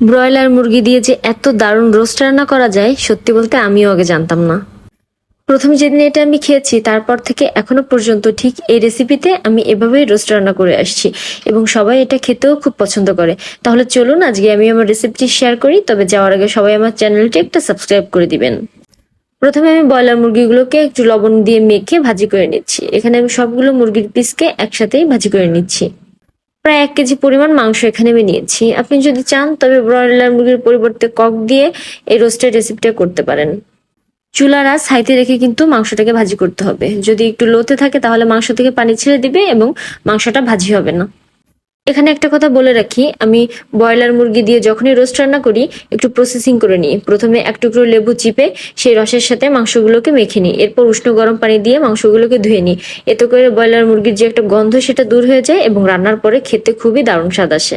Broiler মুরগি দিয়ে যে এত দারুণ রোস্ট রান্না করা যায়, সত্যি বলতে আমিও আগে জানতাম না। প্রথম যেদিন এটা আমি খেয়েছি, তারপর থেকে এখনও পর্যন্ত ঠিক এই রেসিপিতে আমি এভাবেই রোস্ট রান্না করে আসছি এবং সবাই এটা খেতেও খুব পছন্দ করে। তাহলে চলুন, আজকে আমি আমার রেসিপিটি শেয়ার করি, তবে যাওয়ার আগে সবাই আমার চ্যানেলটি একটা সাবস্ক্রাইব করে দিবেন। প্রথমে আমি ব্রয়লার মুরগিগুলোকে একটু লবণ দিয়ে মেখে ভাজি করে নিচ্ছি। এখানে আমি সবগুলো মুরগির পিসকে একসাথেই ভাজি করে নিচ্ছি। প্রায় এক কেজি পরিমাণ মাংস এখানে আমি নিয়েছি। আপনি যদি চান, তবে ব্রয়লার মুরগির পরিবর্তে কক দিয়ে এই রোস্টের রেসিপিটা করতে পারেন। চুলার আঁচ হাইতে রেখে কিন্তু মাংসটাকে ভাজি করতে হবে। যদি একটু লোতে থাকে, তাহলে মাংস থেকে পানি ছেড়ে দিবে এবং মাংসটা ভাজি হবে না। এখানে একটা কথা বলে রাখি, আমি ব্রয়লার মুরগি দিয়ে যখনই রোস্ট রান্না করি, একটু প্রসেসিং করে নিই। প্রথমে এক টুকরো লেবু চিপে সেই রসের সাথে মাংসগুলোকে মেখে নিই। এরপর উষ্ণ গরম পানি দিয়ে মাংসগুলোকে ধুয়ে নিই। এতে করে ব্রয়লার মুরগির যে একটা গন্ধ সেটা দূর হয়ে যায় এবং রান্নার পরে খেতে খুবই দারুণ স্বাদ আসে।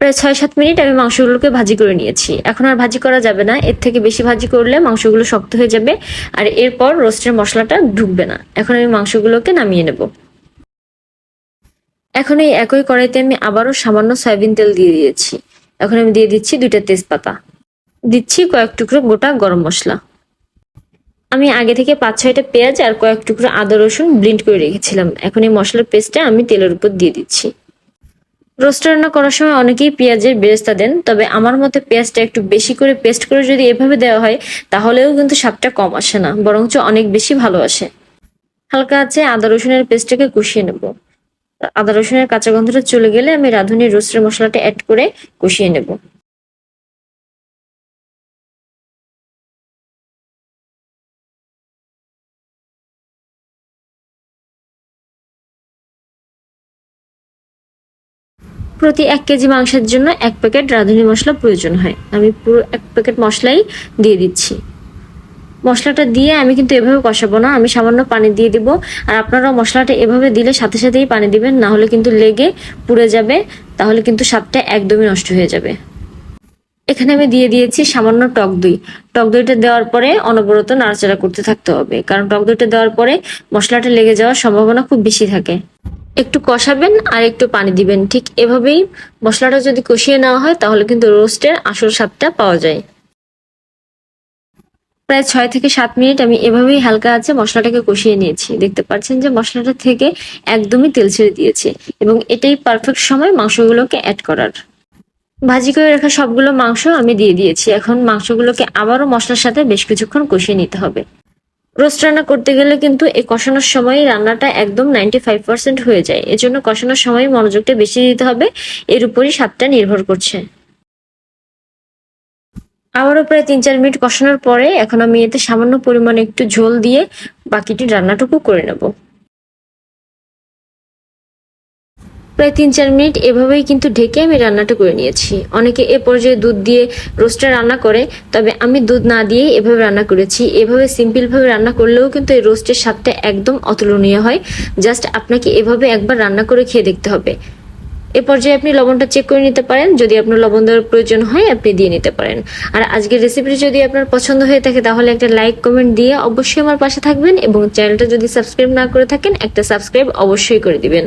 প্রায় ছয় সাত মিনিট আমি মাংসগুলোকে ভাজি করে নিয়েছি। এখন আর ভাজি করা যাবে না। এর থেকে বেশি ভাজি করলে মাংসগুলো শক্ত হয়ে যাবে আর এরপর রোস্টের মশলাটা ঢুকবে না। এখন আমি মাংসগুলোকে নামিয়ে নেব। এখন এই একই কড়াইতে আমি আবারও সামান্য সয়াবিন তেল দিয়ে দিয়েছি। এখন আমি দিয়ে দিচ্ছি দুইটা তেজপাতা। দিচ্ছি কয়েক টুকরো গোটা গরম মশলা। আমি আগে থেকে পাঁচ ছয়টা পেঁয়াজ আর কয়েক টুকরো আদা রসুন ব্লিন্ড করে রেখেছিলাম। এখন এই মশলার পেস্টটা আমি তেলের উপর দিয়ে দিচ্ছি। রোস্ট রান্না করার সময় অনেকেই পেঁয়াজের বেরেস্তা দেন, তবে আমার মতে পেঁয়াজটা একটু বেশি করে পেস্ট করে যদি এভাবে দেওয়া হয়, তাহলেও কিন্তু স্বাদটা কম আসে না, বরঞ্চ অনেক বেশি ভালো আসে। হালকা আছে আদা রসুনের পেস্টটাকে কষিয়ে নেব। আদা রসুনের কাঁচা গন্ধটা চলে গেলে আমি রাঁধুনির রোস্টের মশলাটা অ্যাড করে কষিয়ে নেব। প্রতি এক কেজি মাংসের জন্য এক প্যাকেট রাঁধুনি মশলা প্রয়োজন হয়। আমি পুরো এক প্যাকেট মশলাই দিয়ে দিচ্ছি। মশলাটা দিয়ে আমি কিন্তু এভাবে কষাবো না। আমি সামান্য পানি দিয়ে দিব। আর আপনারা মশলাটা এভাবে দিলে সাথে সাথেই পানি দিবেন, না হলে কিন্তু লেগে পুড়ে যাবে। তাহলে কিন্তু স্বাদটা একদমই নষ্ট হয়ে যাবে। এখানে আমি দিয়ে দিয়েছি সামান্য টক দই। টক দইটা দেওয়ার পরে অনবরত নাড়াচাড়া করতে থাকতে হবে। কারণ টক দইটা দেওয়ার পরে মশলাটা লেগে যাওয়ার সম্ভাবনা খুব বেশি থাকে। একটু কষাবেন আর একটু পানি দিবেন। ঠিক এভাবেই মশলাটা যদি কষিয়ে নেওয়া হয়, তাহলে কিন্তু রোস্টের আসল স্বাদটা পাওয়া যায়। প্রায় ছয় থেকে সাত মিনিট আমি এভাবেই হালকা আছে মশলাটাকে কষিয়ে নিয়েছি। দেখতে পাচ্ছেন যে মশলাটা থেকে একদমই তেল ছেড়ে দিয়েছে এবং এটাই পারফেক্ট সময় মাংসগুলোকে অ্যাড করার। ভাজি করে রাখা সবগুলো মাংস আমি দিয়ে দিয়েছি। এখন মাংসগুলোকে আবারও মশলার সাথে বেশ কিছুক্ষণ কষিয়ে নিতে হবে। রোস্ট রান্না করতে গেলে কিন্তু এই কষানোর সময় রান্নাটা একদম নাইনটি ফাইভ পার্সেন্ট হয়ে যায়। এজন্য কষানোর সময় মনোযোগটা বেশি দিতে হবে। এর উপরই স্বাদটা নির্ভর করছে। আবারও প্রায় তিন চার মিনিট কষানোর পরে এখন আমি এতে সামান্য পরিমাণে একটু ঝোল দিয়ে বাকিটি রান্নাটুকু করে নেব। প্রায় তিন চার মিনিট এভাবেই কিন্তু ঢেকে আমি রান্নাটা করে নিয়েছি। অনেকে এ পর্যায়ে দুধ দিয়ে রোস্টটা রান্না করে, তবে আমি দুধ না দিয়ে এভাবে রান্না করেছি। এভাবে সিম্পল ভাবে রান্না করলেও কিন্তু এই রোস্টের স্বাদটা একদম অতুলনীয় হয়। জাস্ট আপনাকে এভাবে একবার রান্না করে খেয়ে দেখতে হবে। এ পর্যায়ে আপনি লবণটা চেক করে নিতে পারেন। যদি আপনার লবণ দেওয়ার প্রয়োজন হয়, আপনি দিয়ে নিতে পারেন। আর আজকের রেসিপিটি যদি আপনার পছন্দ হয়ে থাকে, তাহলে একটা লাইক কমেন্ট দিয়ে অবশ্যই আমার পাশে থাকবেন এবং চ্যানেলটা যদি সাবস্ক্রাইব না করে থাকেন, একটা সাবস্ক্রাইব অবশ্যই করে দিবেন।